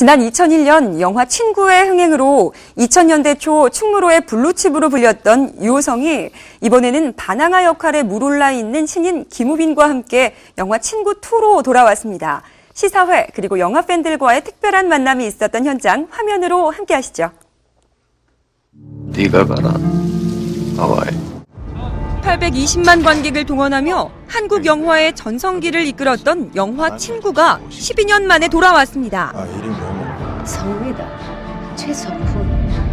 지난 2001년 영화 친구의 흥행으로 2000년대 초 충무로의 블루칩으로 불렸던 유호성이 이번에는 반항아 역할에 물올라 있는 신인 김우빈과 함께 영화 친구2로 돌아왔습니다. 시사회 그리고 영화 팬들과의 특별한 만남이 있었던 현장 화면으로 함께 하시죠. 네가 가라 하와이 820만 관객을 동원하며 한국 영화의 전성기를 이끌었던 영화 친구가 12년 만에 돌아왔습니다. 성우이다. 최석훈.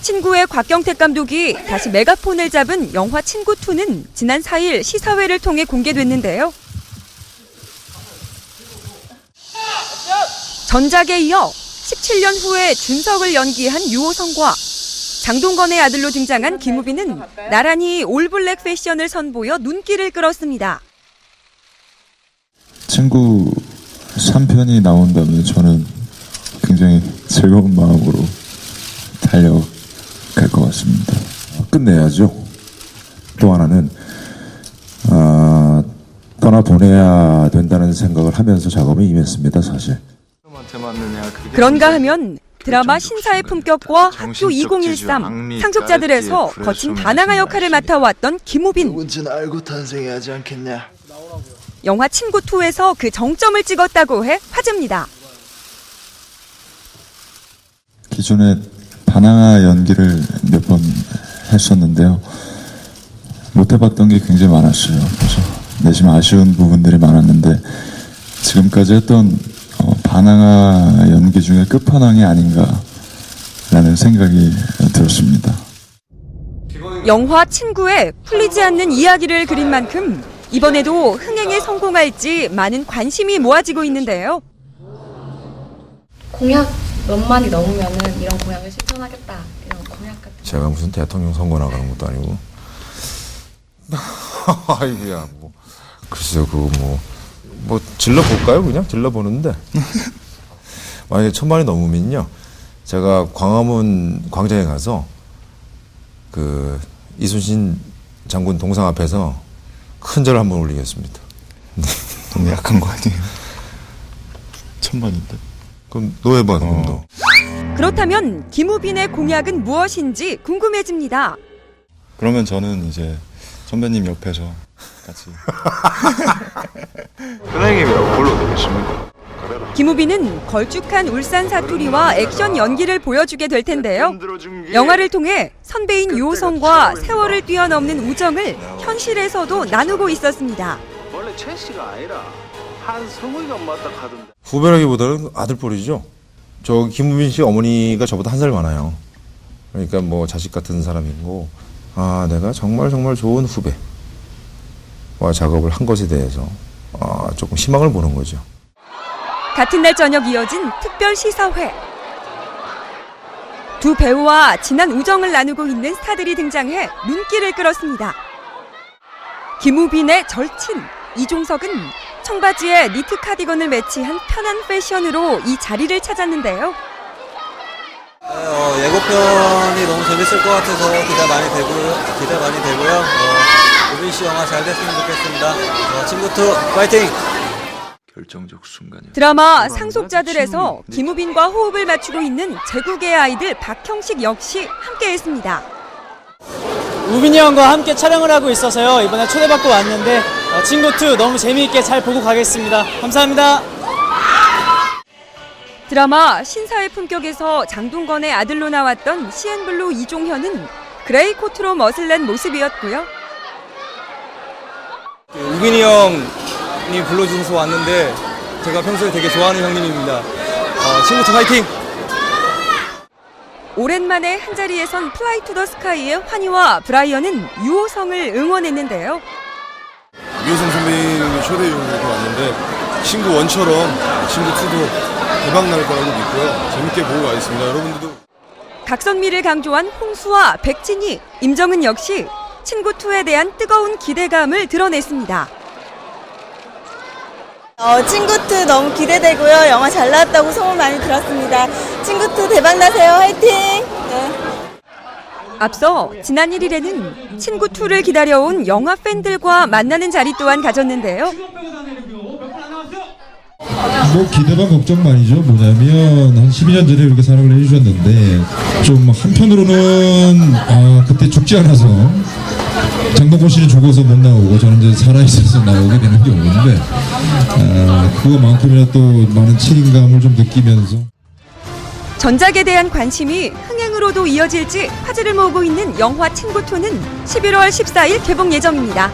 친구의 곽경택 감독이 다시 메가폰을 잡은 영화 친구2는 지난 4일 시사회를 통해 공개됐는데요. 전작에 이어 17년 후에 준석을 연기한 유호성과 장동건의 아들로 등장한 김우빈은 나란히 올블랙 패션을 선보여 눈길을 끌었습니다. 친구 3편이 나온다면 저는 즐거운 마음으로 달려갈 것 같습니다. 끝내야죠. 또 하나는 아, 떠나 보내야 된다는 생각을 하면서 작업에 임했습니다. 사실. 그런가 하면 드라마 신사의 품격과 학교 2013 상속자들에서 거친 반항아 역할을 맡아왔던 김우빈. 누군지는 알고 탄생해야지 않겠냐 영화 친구2에서 그 정점을 찍었다고 해 화제입니다. 기존에 반항아 연기를 몇 번 했었는데요. 못 해봤던 게 굉장히 많았어요. 그래서 내심 아쉬운 부분들이 많았는데 지금까지 했던 어, 반항아 연기 중에 끝판왕이 아닌가라는 생각이 들었습니다. 영화 친구에 풀리지 않는 이야기를 그린 만큼 이번에도 흥행에 성공할지 많은 관심이 모아지고 있는데요. 공약 몇 마디 넘으면은 이런 공약을 실천하겠다. 이런 공약 같은. 제가 무슨 대통령 선거 나가는 것도 아니고. 아이고야, 뭐. 글쎄요, 그거 뭐. 뭐, 질러 볼까요? 그냥 질러 보는데. 만약에 천만이 넘으면요. 제가 광화문 광장에 가서 그 이순신 장군 동상 앞에서 큰 절 한번 올리겠습니다. 너무 약한 거 아니에요? 천만인데. 그럼 그럼 너. 그렇다면 김우빈의 공약은 무엇인지 궁금해집니다. 그러면 저는 이제 선배님 옆에서 같이 선생님이라고 불러도 되십니까? 김우빈은 걸쭉한 울산 사투리와 액션 연기를 보여주게 될 텐데요. 영화를 통해 선배인 유호성과 세월을 뛰어넘는 우정을 현실에서도 나누고 있었습니다. 원래 최 씨가 아니라 한성우이가 맞다 하던데. 후배라기보다는 아들뻘이죠. 저 김우빈 씨 어머니가 저보다 한 살 많아요. 그러니까 뭐 자식 같은 사람이고, 아, 내가 정말 정말 좋은 후배와 작업을 한 것에 대해서 아, 조금 희망을 보는 거죠. 같은 날 저녁 이어진 특별 시사회. 두 배우와 진한 우정을 나누고 있는 스타들이 등장해 눈길을 끌었습니다. 김우빈의 절친 이종석은 청바지에 니트 카디건을 매치한 편한 패션으로 이 자리를 찾았는데요. 어, 예고편이 너무 재밌을 것 같아서 기대 많이 되고요. 기대 많이 되고요. 어, 우빈 씨 영화 잘 됐으면 좋겠습니다. 어, 친구2 파이팅! 결정적 순간이야 드라마 상속자들에서 김우빈과 호흡을 맞추고 있는 제국의 아이들 박형식 역시 함께했습니다. 우빈이 형과 함께 촬영을 하고 있어서요. 이번에 초대받고 왔는데 어, 친구2 너무 재미있게 잘 보고 가겠습니다. 감사합니다. 드라마 신사의 품격에서 장동건의 아들로 나왔던 CN블루 이종현은 그레이 코트로 멋을 낸 모습이었고요. 우빈이 형이 불러주셔서 왔는데 제가 평소에 되게 좋아하는 형님입니다. 어, 친구2 파이팅! 오랜만에 한자리에 선 플라이 투 더 스카이의 환희와 브라이언은 유호성을 응원했는데요. 유효성 선배님이 초대 이렇게 왔는데 친구 원처럼 친구 2도 대박 날 거라고 믿고요. 재밌게 보고 가겠습니다. 여러분들도 각선미를 강조한 홍수와 백진희, 임정은 역시 친구2에 대한 뜨거운 기대감을 드러냈습니다. 어, 친구2 너무 기대되고요. 영화 잘 나왔다고 소문 많이 들었습니다. 친구2 대박 나세요. 화이팅! 네. 앞서 지난 1일에는 친구 2를 기다려온 영화 팬들과 만나는 자리 또한 가졌는데요. 뭐 기대반 걱정만이죠. 뭐냐면 한 12년 전에 이렇게 사랑을 해주셨는데 좀 한편으로는 아 그때 죽지 않아서 장동건 씨는 죽어서 못 나오고 저는 이제 살아 있어서 나오게 되는 경우인데 아 그거만큼이나 또 많은 책임감을 좀 느끼면서. 전작에 대한 관심이 흥행으로도 이어질지 화제를 모으고 있는 영화 친구투는 11월 14일 개봉 예정입니다.